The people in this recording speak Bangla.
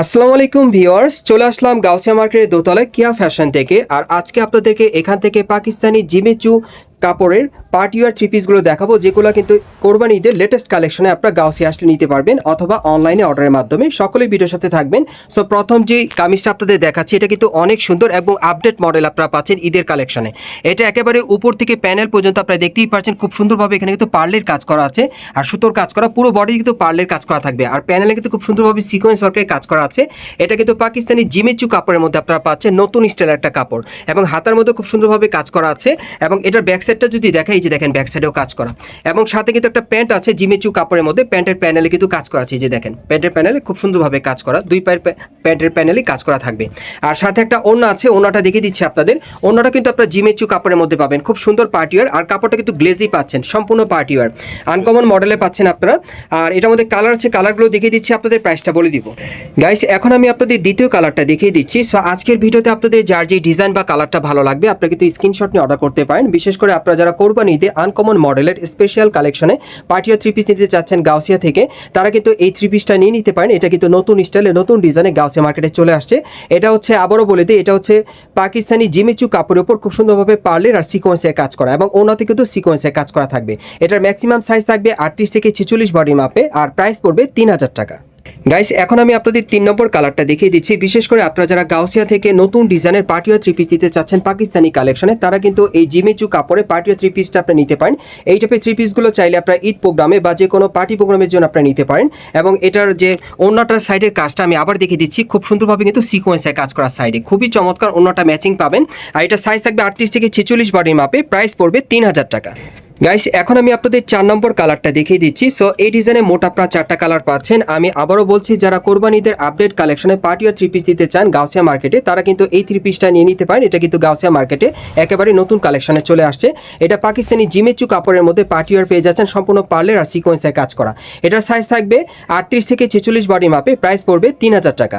আসসালামু আলাইকুম ভিউয়ার্স, চলে আসলাম গাউসিয়া মার্কেটের দোতলায় কিয়া ফ্যাশন থেকে। আর আজকে আপনাদেরকে এখান থেকে পাকিস্তানি জিমেচু কাপড়ের পার্টিওয়ার থ্রি পিসগুলো দেখাবো, যেগুলো কিন্তু কোরবানি ঈদের লেটেস্ট কালেকশনে আপনারা গাউসিয়া আসলে নিতে পারবেন অথবা অনলাইনে অর্ডারের মাধ্যমে। সকলেই ভিডিওর সাথে থাকবেন। সো প্রথম যে কামিজটা আপনাদের দেখাচ্ছি, এটা কিন্তু অনেক সুন্দর এবং আপডেট মডেল আপনারা পাচ্ছেন ঈদের কালেকশনে এটা একেবারে উপর থেকে প্যানেল পর্যন্ত আপনারা দেখতেই পাচ্ছেন খুব সুন্দরভাবে এখানে কিন্তু পার্লের কাজ করা আছে আর সুতোর কাজ করা, পুরো বডি কিন্তু পার্লের কাজ করা থাকবে। আর প্যানেলে কিন্তু খুব সুন্দরভাবে সিকোয়েন্স ওয়ার্কের কাজ করা আছে। এটা কিন্তু পাকিস্তানি জিমেচু কাপড়ের মধ্যে আপনারা পাচ্ছেন নতুন স্টাইলের একটা কাপড় এবং হাতার মধ্যে খুব সুন্দরভাবে কাজ করা আছে এবং এটার ব্যাক সাইডটা যদি দেখাই যে দেখেন ব্যাক সাইডেও কাজ করা। এবং সাথে কিন্তু একটা প্যান্ট আছে জিমেচু কাপড়ের মধ্যে। প্যান্টের প্যানেলে কিন্তু কাজ করা আছে যে দেখেন। প্যান্টের প্যানেলে খুব সুন্দরভাবে কাজ করা। দুই পায়ের প্যান্টের প্যানেলে কাজ করা থাকবে। আর সাথে একটা ওড়না আছে, ওড়নাটা দেখিয়ে দিচ্ছি আপনাদের। ওড়নাটা কিন্তু আপনারা জিমেচু কাপড়ের মধ্যে পাবেন। খুব সুন্দর পার্টিওয়ার আর কাপড়টা কিন্তু গ্লেজি পাচ্ছেন, সম্পূর্ণ পার্টিওয়ার আনকমন মডেলে পাচ্ছেন আপনারা। আর এটার মধ্যে কালার আছে কালারগুলো দেখিয়ে দিচ্ছি আপনাদের প্রাইসটা বলে দিব। গাইস এখন আমি আপনাদের দ্বিতীয় কালারটা দেখিয়ে দিচ্ছি। সো আজকের ভিডিওতে আপনাদের যার যে ডিজাইন বা কালারটা ভালো লাগবে, আপনারা কিন্তু স্ক্রিনশট নিয়ে অর্ডার করতে পারেন। বিশেষ করে আপনারা যারা কোরবানিতে আনকমন মডেলের স্পেশাল কালেকশনে পার্টিয়া থ্রি পিস নিতে চাচ্ছেন গাউসিয়া থেকে, তারা কিন্তু এই থ্রি পিসটা নিয়ে নিতে পারেন। এটা কিন্তু নতুন স্টাইলে নতুন ডিজাইনে গাউসিয়া মার্কেটে চলে আসছে। এটা হচ্ছে, আবারও বলে দিই, এটা হচ্ছে পাকিস্তানি জিমিচু কাপড়ের উপর খুব সুন্দরভাবে পার্লের আর সিকোয়েন্সের কাজ করা এবং ওনাতে কিন্তু সিকোয়েন্সের কাজ করা থাকবে। এটার ম্যাক্সিমাম সাইজ থাকবে আটত্রিশ থেকে ছেচল্লিশ বডি মাপে আর প্রাইস পড়বে তিন হাজার টাকা। গাইস এখন আমি আপনাদের তিন নম্বর কালারটা দেখিয়ে দিচ্ছি। বিশেষ করে আপনারা যারা গাউসিয়া থেকে নতুন ডিজাইনের পার্টিয়া থ্রি পিস দিতে চাচ্ছেন পাকিস্তানি কালেকশনে তারা কিন্তু এই জিমেচু কাপড়ে পার্টিয়া থ্রি পিসটা আপনি নিতে পারেন। এই টাইপের থ্রি পিসগুলো চাইলে আপনারা ঈদ প্রোগ্রামে বা যে কোনো পার্টি প্রোগ্রামের জন্য আপনারা নিতে পারেন। এবং এটার যে অন্যটার সাইডের কাজটা আমি আবার দেখিয়ে দিচ্ছি। খুব সুন্দরভাবে কিন্তু সিকোয়েন্সের কাজ করার সাইডে খুবই চমৎকার অন্যটা ম্যাচিং পাবেন। আর এটা সাইজ থাকবে আটত্রিশ থেকে ছেচল্লিশ বডির মাপে প্রাইস পড়বে তিন হাজার টাকা। গাইস এখন আমি আপনাদের চার নম্বর কালারটা দেখিয়ে দিচ্ছি। সো এই ডিজাইনে মোট আপনারা চারটা কালার পাচ্ছেন। আমি আবারও বলছি, যারা কোরবানিদের আপডেট কালেকশনে পার্টি আর থ্রি পিস দিতে চান গাউসিয়া মার্কেটে তারা কিন্তু এই থ্রি পিসটা নিয়ে নিতে পারেন। এটা কিন্তু গাউসিয়া মার্কেটে একেবারে নতুন কালেকশনে চলে আসছে। এটা পাকিস্তানি জিমেচু কাপড়ের মধ্যে পার্টি আর পেয়ে যাচ্ছেন সম্পূর্ণ পার্লের আর সিকোয়েন্সের কাজ করা। এটার সাইজ থাকবে আটত্রিশ থেকে ছেচল্লিশ বডি মাপে প্রাইস পড়বে তিন হাজার টাকা।